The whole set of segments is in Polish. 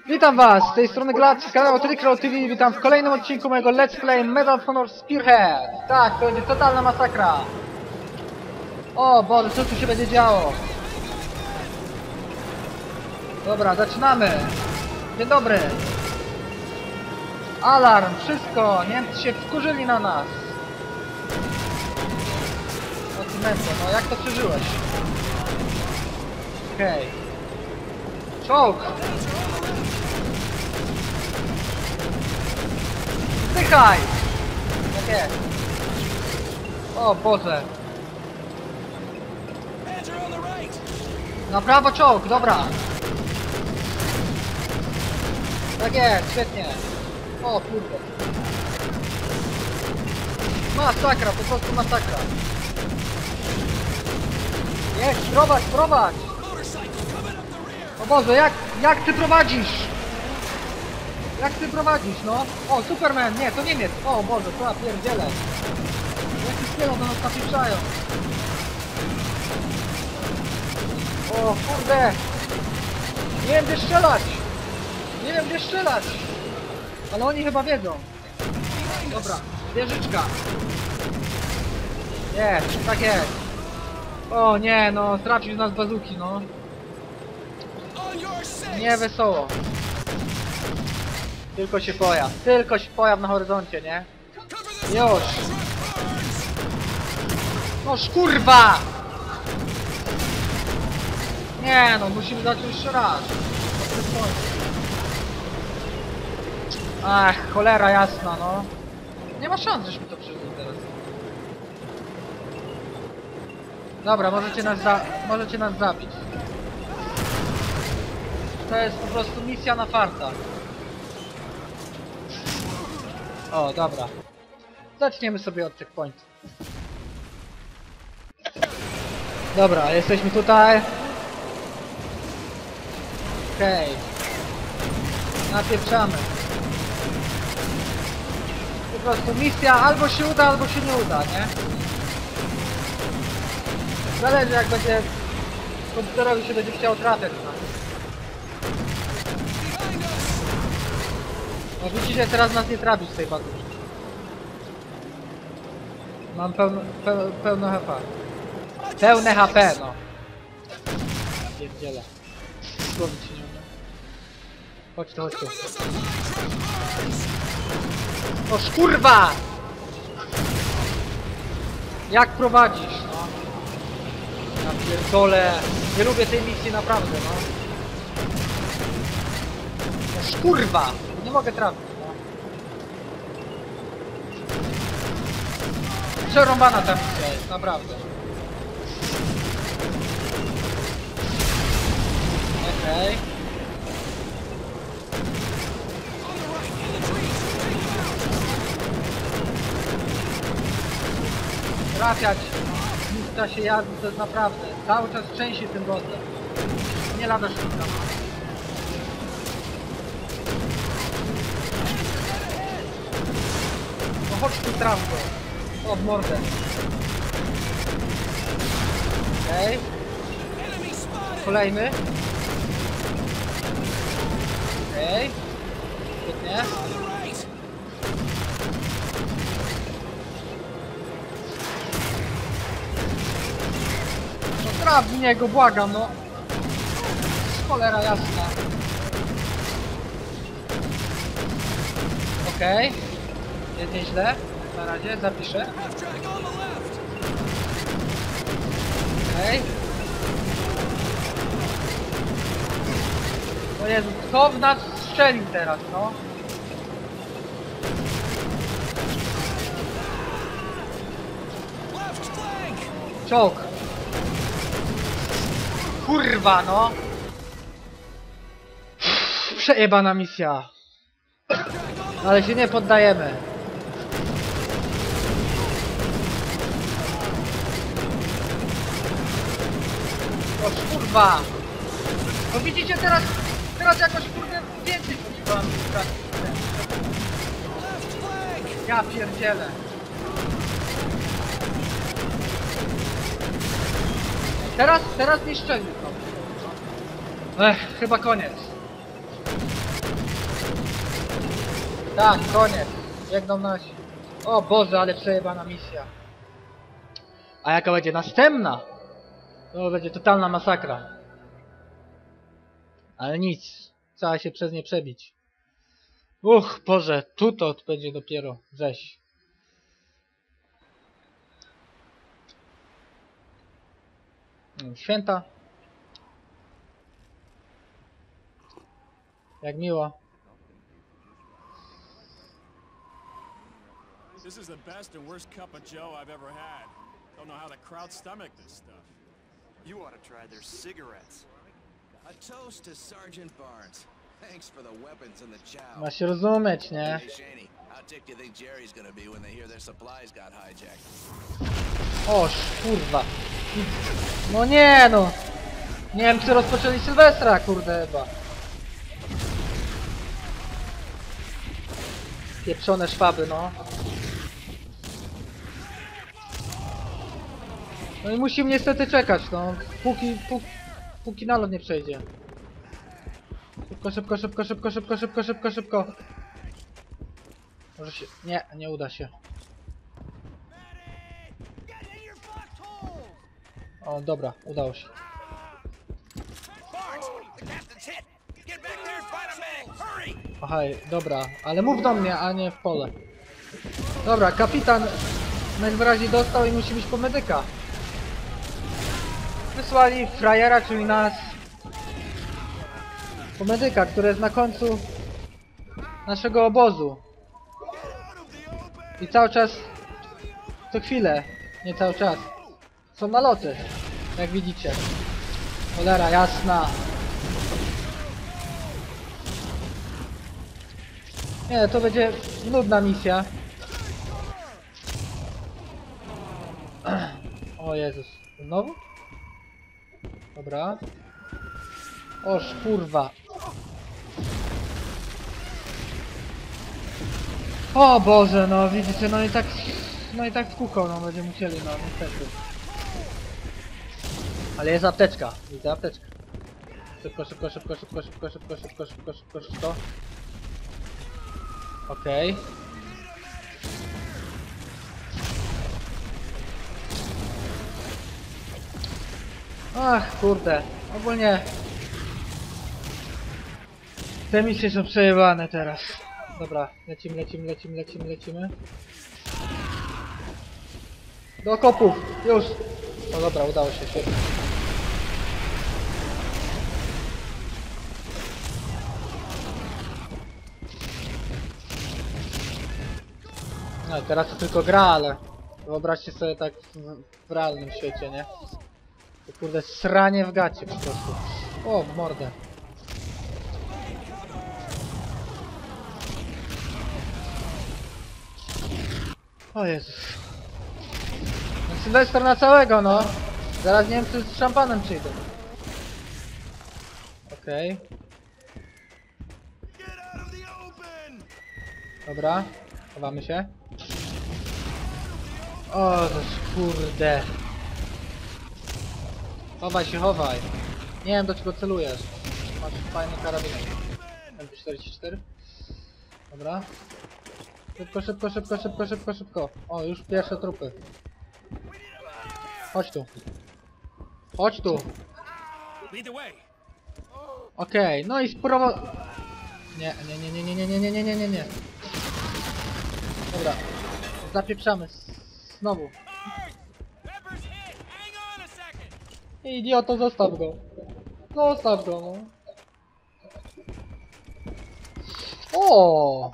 Witam was, z tej strony Glad z kanału Tricrow TV, witam w kolejnym odcinku mojego Let's Play Medal of Honor Spearhead. Tak, to będzie totalna masakra. O Boże, co tu się będzie działo? Dobra, zaczynamy. Dzień dobry. Alarm, wszystko, Niemcy się wkurzyli na nas. O męco, no jak to przeżyłeś? Okej. Czołg! Zdychaj! Tak jest. O Boże. Na prawo czołg, dobra. Tak jest, świetnie. O kurde. Masakra, po prostu masakra. Jest, prowadź, prowadź! O Boże, jak, jak ty prowadzisz? Jak ty prowadzisz, no? O, Superman, nie, to Niemiec. O Boże, co ja pierdzielę. Jaki skielo do nas napieprzają. O kurde. Nie wiem gdzie strzelać. Nie wiem gdzie strzelać. Ale oni chyba wiedzą. Dobra, wieżyczka. Jest, tak jest. O nie, no, trafił z nas bazuki, no. Nie wesoło. Tylko się pojaw. Tylko się pojaw na horyzoncie, nie? Już. No szkurwa! Nie no, musimy zacząć jeszcze raz. Ach, cholera jasna, no. Nie ma szans, żeśmy to przeżyli teraz. Dobra, możecie nas za... możecie nas zabić. To jest po prostu misja na farta. O, dobra. Zaczniemy sobie od checkpointu. Dobra, jesteśmy tutaj. Okej. Napieprzamy. Po prostu misja albo się uda, albo się nie uda, nie? Zależy jak będzie komputerowi się będzie chciał trafiać na No widzicie, teraz nas nie trafić z tej bazuki. Mam pełno, pełno, pełno HP. Pełne HP, no. Nie. Chodź tu, chodź truck. O szkurwa! Jak prowadzisz, no? Ja pierdolę. Nie lubię tej misji naprawdę, no. O szkurwa! Nie mogę trafić, no. Przerąbana ta misja jest, naprawdę. Okej. Out. trafiać w czasie jazdy to jest naprawdę cały czas trzęsie tym wozem. Nie lada szybka. Chodź tu traf go. O, w mordę. Okej, spotted. kolejny. Okej. Świetnie. The right. No traf niego, błagam, no. Cholera jasna. Okej. Jest nieźle. Na razie, zapiszę. Okej. O Jezu, kto w nas strzelił teraz, no? Czołg. Kurwa, no. Przejebana misja. Ale się nie poddajemy. O kurwa! No widzicie teraz, teraz jakoś kurde więcej flank. Ja pierdzielę. Teraz, teraz nie szczelił. Ech, chyba koniec. Tak, koniec. Biegną nasi. O Boże, ale przejebana misja. A jaka będzie następna? To będzie totalna masakra. Ale nic. Trzeba się przez nie przebić. Uch, Boże, tu to będzie dopiero rzeź. Święta. Jak miło. This is the best and worst cup of Joe I've ever had. Don't know how the crowd stomached this stuff. You ought to try their cigarettes. A toast to Sergeant Barnes. Thanks for the weapons and the chow. Ma się rozumieć, nie? Hey, Shaney, how ticked do you think Jerry's gonna be when they hear their supplies got hijacked? O, kurwa. No nie no. Niemcy rozpoczęli Sylwestra, kurde chyba. Pieprzone szwaby, no. No i musimy niestety czekać, no. Póki, póki, póki nalot nie przejdzie. Szybko, szybko, szybko, szybko, szybko, szybko, szybko, szybko. Może się... Nie, nie uda się. O, dobra, udało się. Aha, dobra, ale mów do mnie, a nie w pole. Dobra, kapitan najwyraźniej dostał i musi być po medyka. Wysłali frajera, czyli nas po medyka, który jest na końcu naszego obozu. I cały czas, co chwilę, nie cały czas, są naloty, jak widzicie. Cholera jasna. Nie, to będzie nudna misja. O Jezus. Znowu? Dobra. Oż kurwa. O Boże, no widzicie, no i tak... No i tak w kółko, no będziemy musieli, no niestety. Ale jest apteczka. Widzę apteczkę. Szybko, szybko, szybko, szybko, szybko, szybko, szybko, szybko, szybko, szybko. Okej. Ach, kurde. Ogólnie... Te misje są przejebane teraz. Dobra, lecimy, lecimy, lecimy, lecimy, lecimy. Do okopów! Już! No dobra, udało się, świetnie. No teraz to tylko gra, ale wyobraźcie sobie tak w, w realnym świecie, nie? Kurde sranie w gacie po prostu. O, mordę. O Jezus. No, Sylwester na całego, no. Zaraz Niemcy z szampanem przyjdą. Okej. Open! Dobra, chowamy się. O, kurde. Chowaj się, chowaj. Nie wiem do czego celujesz. Masz fajny karabinek. MP44. Dobra. Szybko, szybko, szybko, szybko, szybko, szybko. O, już pierwsze trupy. Chodź tu. Chodź tu. Okej, no i spróbował... Nie, nie, nie, nie, nie, nie, nie, nie, nie, nie, nie. Dobra. Zapieprzamy. Znowu. Idioto, zostaw go. Zostaw go, no. O.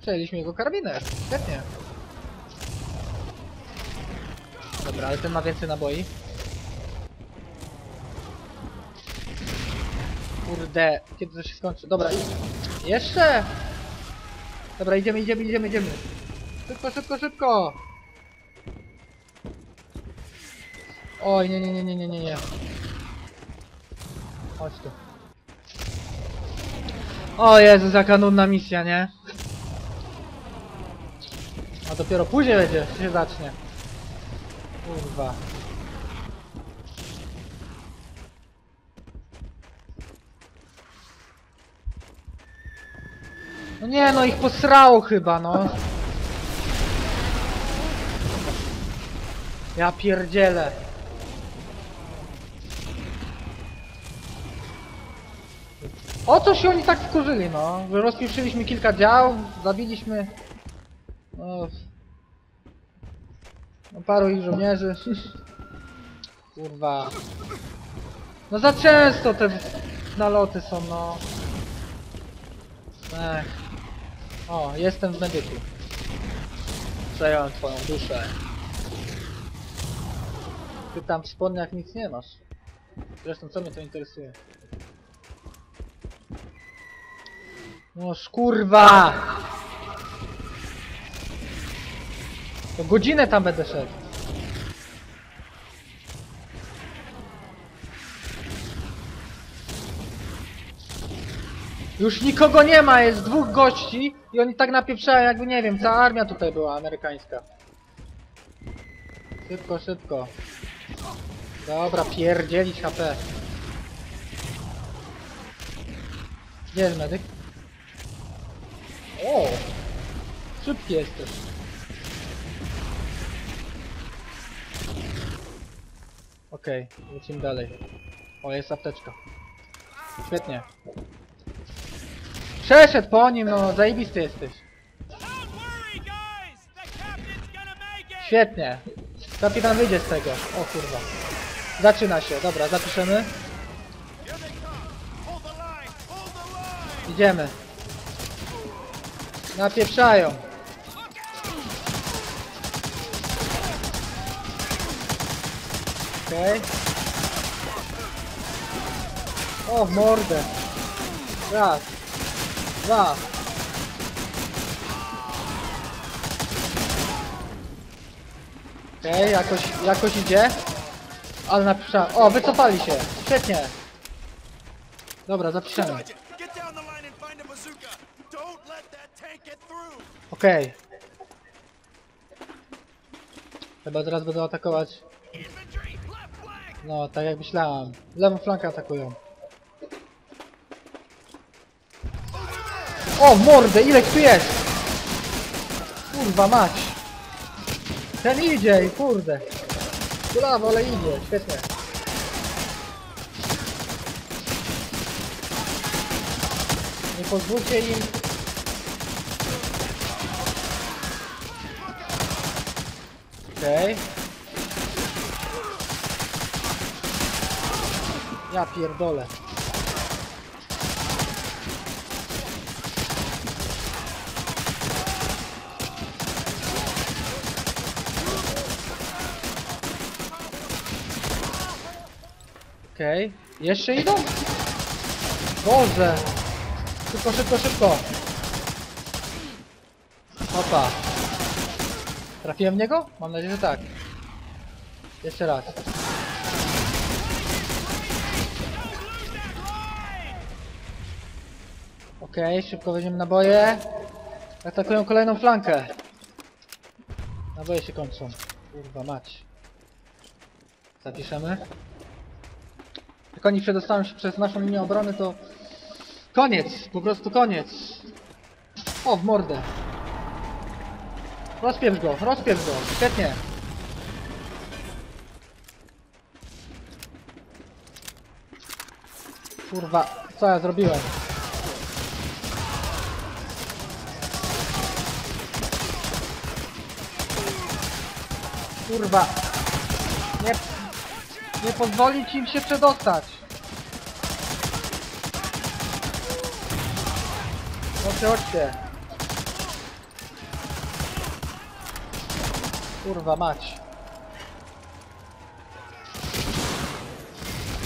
Przejęliśmy jego karabiner. Świetnie. Dobra, ale ten ma więcej naboi. Kurde, kiedy to się skończy? Dobra, jeszcze! Dobra, idziemy, idziemy, idziemy, idziemy. Szybko, szybko, szybko! Oj, nie, nie, nie, nie, nie, nie, nie. Chodź tu. O Jezus, jaka nudna misja, nie? A dopiero później będzie, się zacznie. Kurwa. No nie no, ich posrało chyba, no. Ja pierdzielę. O co się oni tak wkurzyli, no? Że kilka dział, zabiliśmy... No... no paru ich żołnierzy. Kurwa. No za często te naloty są, no. Ech. O, jestem w medyku. Przejąłem twoją duszę. Ty tam w spodniach nic nie masz. Zresztą co mnie to interesuje? No kurwa! To godzinę tam będę szedł. Już nikogo nie ma, jest dwóch gości i oni tak napieprzają jakby nie wiem, cała armia tutaj była amerykańska. Szybko, szybko. Dobra, pierdzielić HP. Gdzie jest medyk? O! Szybki jesteś. Okej, lecimy dalej. O, jest apteczka. Świetnie. Przeszedł po nim, no zajebisty jesteś. Świetnie. Kapitan wyjdzie z tego. O kurwa. Zaczyna się, dobra, zapiszemy. Here they come! Hold the line! Hold the line! Idziemy. Napieprzają. Okej. O, w mordę. Raz. Dwa. Okej, jakoś, jakoś idzie. Ale napisza... O, wycofali się. Świetnie. Dobra, zapiszemy. Okej. Chyba teraz będą atakować. No, tak jak myślałem. Lewą flankę atakują. O, mordę, ile tu jest? Kurwa mać. Ten idzie i kurde. Kulawo, ale idzie, świetnie. Nie pozwólcie im Okej. Ja pierdolę. Okej. Jeszcze idą? Boże! Szybko, szybko, szybko! Opa. Trafiłem w niego? Mam nadzieję, że tak. Jeszcze raz. Okej, szybko weźmiemy naboje. Atakują kolejną flankę. Naboje się kończą. Kurwa mać. Zapiszemy. Jak oni przedostaną się przez naszą linię obrony, to... Koniec! Po prostu koniec! O, w mordę! Rozpieprz go, rozpieprz go, świetnie. Kurwa, co ja zrobiłem? Kurwa. Nie, nie pozwolić im się przedostać. Chodźcie, chodźcie. Kurwa mać.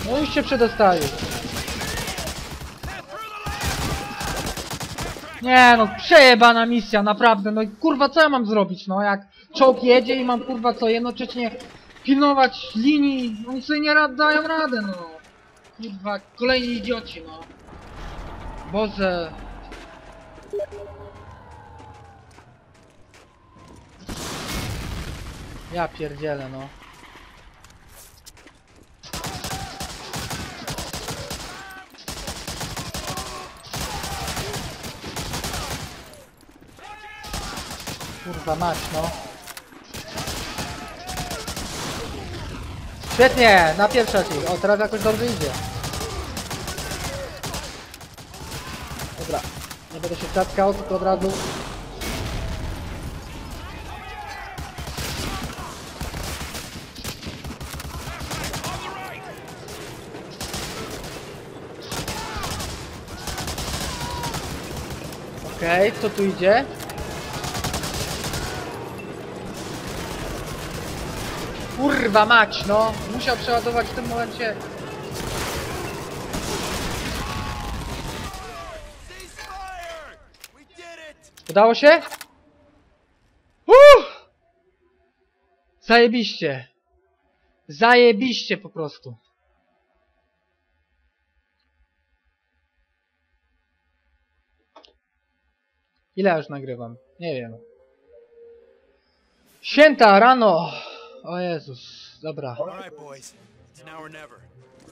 No już się przedostali. Nie no, przejebana misja, naprawdę, no i kurwa co ja mam zrobić, no jak czołg jedzie i mam kurwa co jednocześnie pilnować linii, oni sobie nie rad, dają radę, no. Kurwa, kolejni idioci, no. Boże. Ja pierdzielę, no. Kurwa mać, no. Świetnie, na pierwszy ci. O, teraz jakoś dobrze idzie. Dobra, nie będę się cackał, tylko od razu... Okej, co tu idzie? Kurwa mać, no! Musiał przeładować w tym momencie. Udało się? Uff! Zajebiście. Zajebiście po prostu. Ile już nagrywam? Nie wiem. Święta, rano! O Jezus, dobra. All right, boys. It's now or never.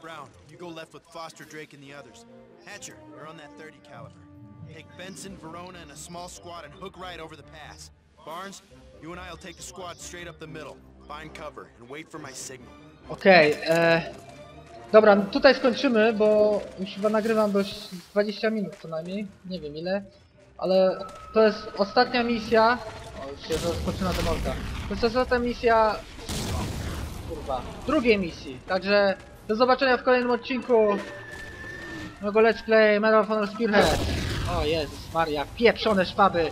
Brown, you go left with Foster, Drake, and the others. Hatcher, you're on that 30 caliber. Take Benson, Verona, and a small squad and hook right over the pass. Barnes, you and take the squad straight up the middle. Find cover and wait for my signal. Okej, e... Dobra, no tutaj skończymy, bo już chyba nagrywam dość 20 minut co najmniej, nie wiem ile, ale to jest ostatnia misja, o się rozpoczyna demolka, to jest ostatnia misja, kurwa, drugiej misji, także do zobaczenia w kolejnym odcinku mojego Let's Play Medal of Honor Spearhead. O Jezus Maria, pieprzone szwaby,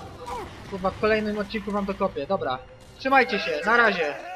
kurwa w kolejnym odcinku wam dokopię, dobra, trzymajcie się, na razie.